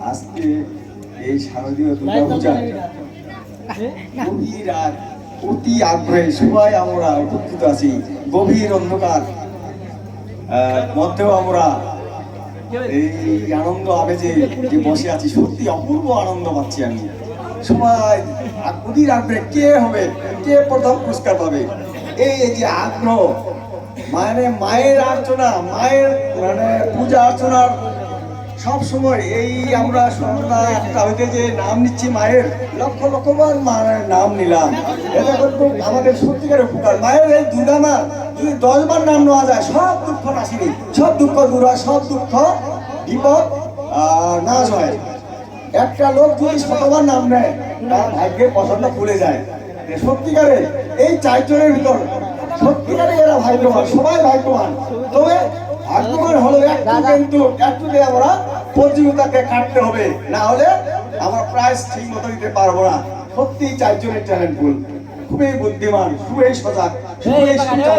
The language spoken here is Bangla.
আজকে এই শারদীয় দুর্গাপূজা গভীর আর অতি আগ্রহে সবাই আমরা উপস্থিত আছি। গভীর অন্ধকার মধ্যেও আমরা এই আনন্দ আবেজে যে বসে আছি, সত্যি অপূর্ব আনন্দ পাচ্ছি আমি। সবাই আ- অধীর আগ্রহে কে হবে, কে প্রথম পুরস্কার পাবে? এই যে আগ্রহ মানে মায়ের আর্চনা, মায়ের মানে পূজা অর্চনার সব সময় এই আমরা সন্ধ্যা একটা হইতে যে নাম নিচ্ছি মায়ের, লক্ষ লক্ষবার মায়ের নাম নিলাম। এটা কিন্তু আমাদের সত্যিকার উপকার। মায়ের এই দুর্গা মা যদি দশবার নাম নেওয়া যায়, সব দুঃখ নাসিনি সব দুঃখ দূর হয়, সব দুঃখ বিপদ নাশ হয়। একটা লোক যদি শতবার নাম নেয়, তার ভাগ্যের পছন্দ ভুলে যায়। সত্যিকারে এই চারজনের ভিতর সত্যিকারে এরা ভাগ্যবান, সবাই ভাগ্যবান। তবে একটু কিন্তু একটুতে আমরা প্রতিযোগিতাকে কাটতে হবে। না হলে আমরা প্রাইজ ঠিক মতো দিতে পারব না। সত্যি চারজনের ট্যালেন্টফুল খুবই বুদ্ধিমান খুবই সজাগ খুবই সুচারু।